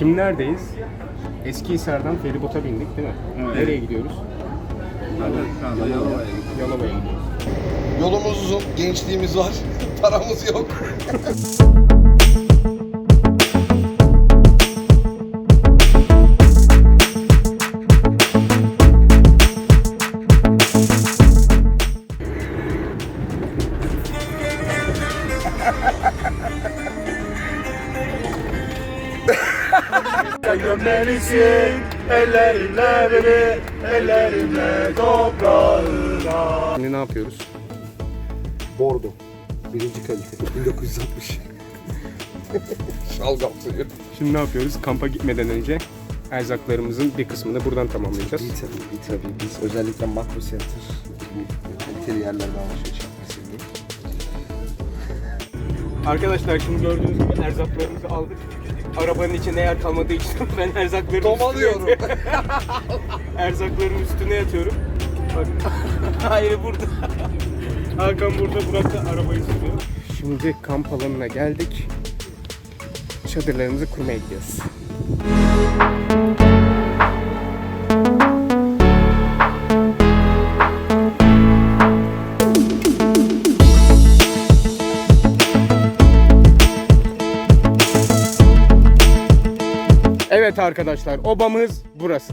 Şimdi neredeyiz? Eskihisar'dan feribota bindik değil mi? Evet. Nereye gidiyoruz? Yalova'ya gidiyoruz. Yolumuz uzun, gençliğimiz var, paramız yok. Gömmelisin ellerine beni, ellerine toprağına. Şimdi ne yapıyoruz? Bordo. Birinci kalite. 1960. Şalgam suyu. Şimdi ne yapıyoruz? Kampa gitmeden önce erzaklarımızın bir kısmını buradan tamamlayacağız. İyi tabii, iyi tabii. Biz özellikle makro center kaliteli yerlerden seviyoruz. Arkadaşlar şimdi gördüğünüz gibi erzaklarımızı aldık. Arabanın içinde yer kalmadığı için ben erzaklarımı Domalıyorum. Erzakların üstüne yatıyorum. Bak. Hayır burada. Hakan burada, Burak da arabayı sürüyor. Şimdi kamp alanına geldik. Çadırlarımızı kurmaya gidiyoruz. Evet arkadaşlar, obamız burası.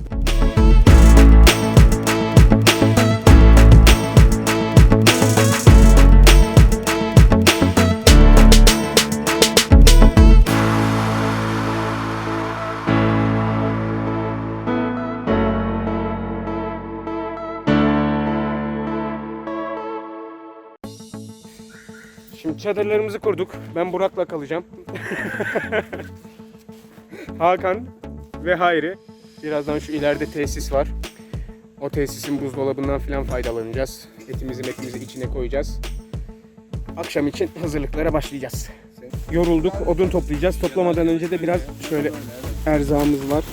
Şimdi çadırlarımızı kurduk. Ben Burak'la kalacağım. Hakan ve Hayri. Birazdan şu ileride tesis var. O tesisin buzdolabından falan faydalanacağız. Etimizi metimizi içine koyacağız. Akşam için hazırlıklara başlayacağız. Yorulduk, odun toplayacağız. Toplamadan önce de biraz şöyle erzağımız var.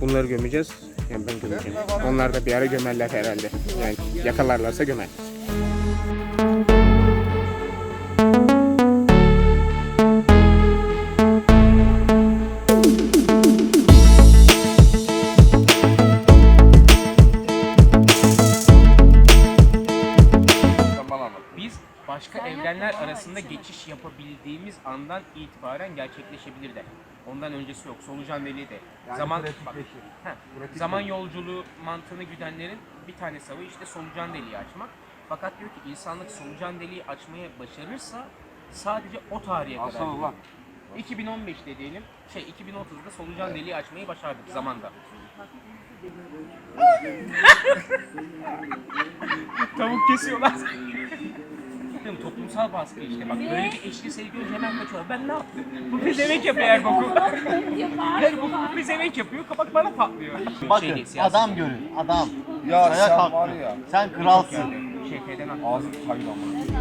Bunları gömeceğiz. Yani ben gömeceğim. Onlar da bir ara gömerler herhalde. Yani yakalarlarsa gömer. Başka evrenler arasında geçiş yapabildiğimiz andan itibaren gerçekleşebilir de. Ondan öncesi yok. Solucan deliği de. zaman bak, heh, zaman yolculuğu mantığını güdenlerin bir tane savı işte solucan deliği açmak. Fakat diyor ki insanlık solucan deliği açmaya başarırsa sadece o tarihe kadar. gidiyor. 2015'te diyelim, şey 2030'da solucan deliği açmayı başardık zamanda. Tavuk kesiyorlar. Mi? Toplumsal baskı işte. Bak böyle bir eşli sevgi önce hemen kaçıyorlar. Ben ne yaptım? Bu pezevenk yapıyor Erboku. Her bu bu pezevenk yapıyor. Kapak bana patlıyor. Bakın siyasi- adam görün adam. Ya Ayağa sen kalktı. var ya. Sen kralsın. Şey, şeyden Ağzın kaydı ama.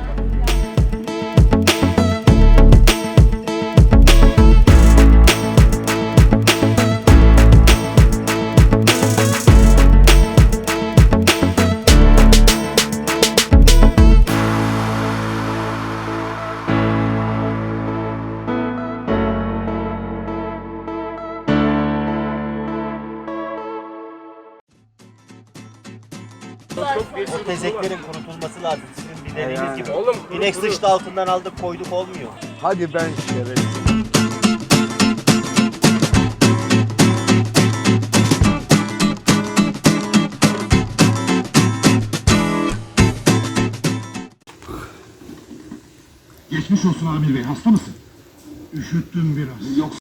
O tezeklerin kurutulması lazım. Sizin bir dediğiniz gibi. Oğlum, İnek sıçtı altından aldık koyduk olmuyor. Hadi ben şerefsiz. Geçmiş olsun Amir Bey, hasta mısın? Üşüttüm biraz. Yok.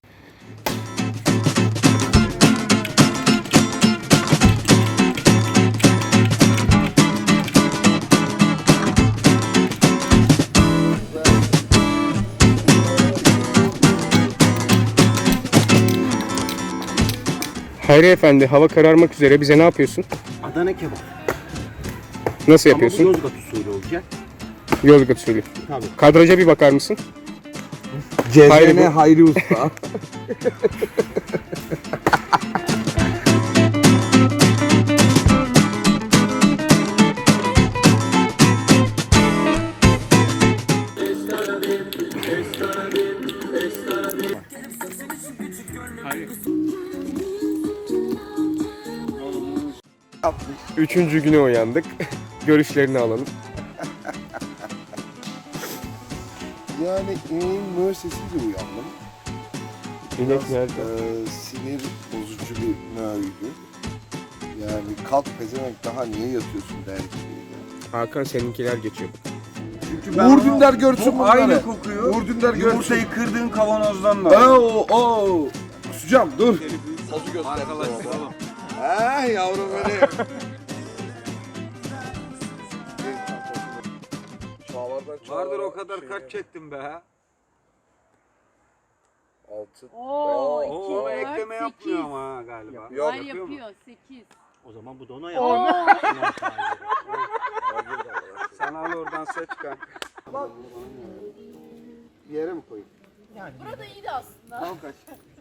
Hayri Efendi hava kararmak üzere bize ne yapıyorsun? Adana kebap. Nasıl Ama bu yapıyorsun? Yozgat usulü olacak. Yozgat usulü. Tabii. Kadraja bir bakar mısın? Cezene Hayri Hayri, bu- Usta. Üçüncü güne uyandık. Görüşlerini alalım. Yani ineğin mö sesiyle uyandım. İnek nerede? Ee, sinir bozucu bir mö'ydü. Yani kalk pezevenk daha niye yatıyorsun der gibiydi. Hakan seninkiler geçiyor. Çünkü Uğur Dündar görsün Bu aynı bunları. kokuyor. Uğur Dündar görsün. Yumurtayı kırdığın kavanozdan da. Oo, oo. Kusacağım dur. Sazı göster. Ha yavrum benim. Çağlardan Vardır o kadar kaç çektim be ha. Altı. Oo, Oo, iki, Oo dört, ekleme sekiz. yapmıyor ama ha galiba. Yok. Var yapıyor mu? yapıyor, sekiz. O zaman bu da ona yapar. Sen al oradan seç kanka. Bir yere mi koyayım? Burada iyiydi aslında. Tamam kaç.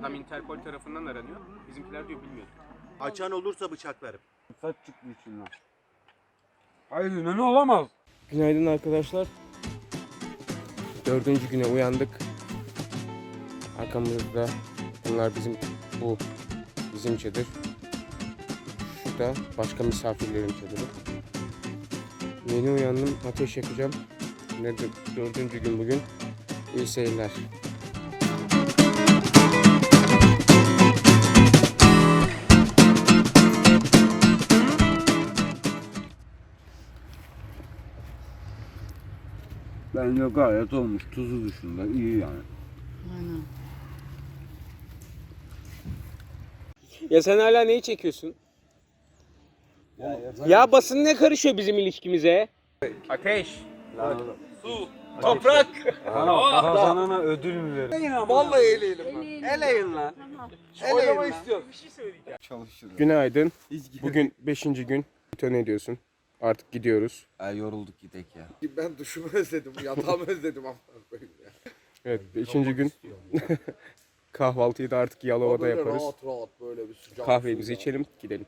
Adam Interpol tarafından aranıyor. Bizimkiler diyor bilmiyor. Açan olursa bıçaklarım. Saç çıktı içinden. Hayır ne olamaz. Günaydın arkadaşlar. Dördüncü güne uyandık. Arkamızda bunlar bizim bu bizim çadır. Şu da başka misafirlerin çadırı. Yeni uyandım. Ateş yakacağım. Dö- dördüncü gün bugün. İyi seyirler. Bence gayet olmuş. Tuzu dışında iyi yani. Ya sen hala neyi çekiyorsun? Ya basın ne karışıyor bizim ilişkimize? Ateş. Toprak. Kazanana ödül mü verir? Vallahi eleyelim lan. Eleyin lan. Tamam. Oynama istiyorum. Günaydın. Bugün beşinci gün. Ne diyorsun? Artık gidiyoruz. Ay yorulduk gidek ya. Ben duşumu özledim, yatağımı özledim ama koyayım ya. Evet, beşinci gün. Kahvaltıyı da artık Yalova'da Böyle yaparız. Rahat rahat böyle bir sıcak. Kahvemizi suyla. içelim, gidelim.